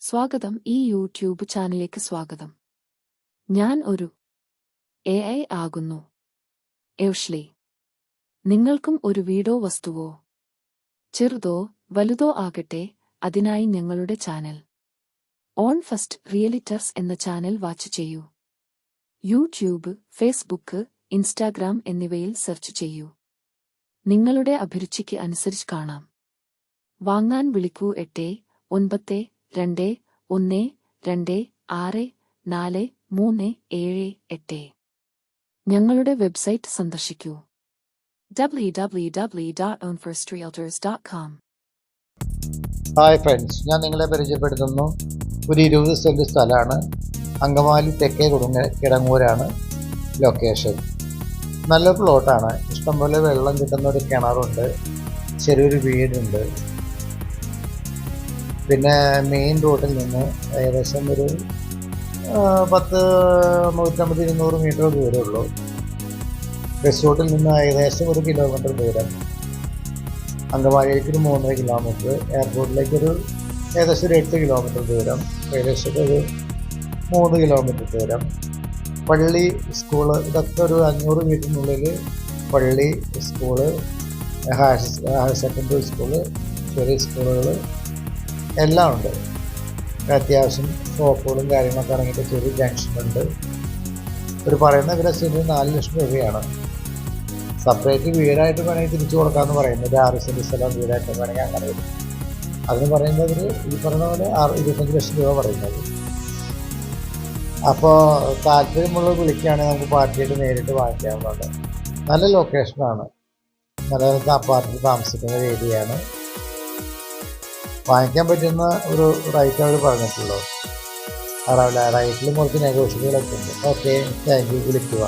സ്വാഗതം ഈ യൂട്യൂബ് ചാനലിലേക്ക് സ്വാഗതം. ഞാൻ ഒരു എ ഐ ആകുന്നു. എവ്ഷ്ലി നിങ്ങൾക്കും ഒരു വീടോ വസ്തുവോ? ചെറുതോ വലുതോ ആകട്ടെ അതിനായി ഞങ്ങളുടെ ചാനൽ. ഓൺ ഫസ്റ്റ് റിയലിറ്റർസ് എന്ന ചാനൽ വാച്ച് ചെയ്യൂ. യൂട്യൂബ് ഫേസ്ബുക്ക് ഇൻസ്റ്റാഗ്രാം എന്നിവയിൽ സെർച്ച് ചെയ്യൂ. നിങ്ങളുടെ അഭിരുചിക്ക് അനുസരിച്ച് കാണാം. വാങ്ങാൻ വിളിക്കൂ എട്ട് ഒൻപത് രണ്ട് ഒന്ന് രണ്ട് ആറ് നാല് മൂന്ന് ഏഴ് എട്ട്. ഞങ്ങളുടെ വെബ്സൈറ്റ് സന്ദർശിക്കൂ. www.ownfirstrealtors.com ഹായ് ഫ്രണ്ട്സ് ഞാൻ നിങ്ങളെ പരിചയപ്പെടുത്തുന്നു. ഒരു ഇരുപത് സെന്റ് സ്ഥലമാണ്. അങ്കമാലി തെക്കേ കൊടുങ്ങ കിടങ്ങൂരാണ്. ലൊക്കേഷൻ നല്ല പ്ലോട്ടാണ് ഇഷ്ടംപോലെ വെള്ളം കിട്ടുന്ന ഒരു കിണറുണ്ട്. ചെറിയൊരു വീടുണ്ട്. പിന്നെ മെയിൻ റോഡിൽ നിന്ന് ഏകദേശം ഒരു പത്ത് നൂറ്റമ്പത് ഇരുന്നൂറ് മീറ്റർ ദൂരമുള്ളൂ റിസോർട്ടിൽ നിന്ന് ഏകദേശം ഒരു കിലോമീറ്റർ ദൂരം. അങ്കമാലിയിലേക്ക് ഒരു മൂന്നര കിലോമീറ്റർ എയർപോർട്ടിലേക്ക് ഒരു ഏകദേശം ഒരു എട്ട് കിലോമീറ്റർ ദൂരം. ഏകദേശം ഒരു മൂന്ന് കിലോമീറ്റർ ദൂരം. പള്ളി സ്കൂൾ ഇതൊക്കെ ഒരു അഞ്ഞൂറ് മീറ്ററിനുള്ളിൽ പള്ളി school higher higher secondary school ചെറിയ സ്കൂളുകൾ എല്ലാം ഉണ്ട്. അത്യാവശ്യം ഷോപ്പുകളും കാര്യങ്ങളൊക്കെ ഇറങ്ങിയിട്ട് ചെറിയ ജംഗ്ഷനുണ്ട് ഒരു പറയുന്ന വില സെന്റിന് നാല് ലക്ഷം രൂപയാണ്. സെപ്പറേറ്റ് വീടായിട്ട് വേണമെങ്കിൽ തിരിച്ചു കൊടുക്കാമെന്ന് പറയുന്നത് ആറ് സെന്റ് സ്ഥലം വീടായിട്ട് വേണമെങ്കിൽ അങ്ങനെ വരും. അതിന് പറയുന്നത് ഈ പറഞ്ഞ പോലെ ആറ് ഇരുപത്തഞ്ച് ലക്ഷം രൂപ പറയുന്നത്. അപ്പോൾ താല്പര്യമുള്ള വിളിക്കുകയാണെങ്കിൽ നമുക്ക് പാർട്ടിയായിട്ട് നേരിട്ട് വാങ്ങിക്കാവുന്നതാണ് നല്ല ലൊക്കേഷനാണ് നല്ല അപ്പാർട്ടിൽ താമസിക്കുന്ന ഒരു ഏരിയയാണ് വാങ്ങിക്കാൻ പറ്റുന്ന ഒരു റേറ്റ് അവർ പറഞ്ഞിട്ടുള്ളൂ റൈറ്റിൽ കുറച്ച് നെഗോഷ്യബിളൊക്കെ ഉണ്ട് ഓക്കെ താങ്ക് യു വിളിക്കുക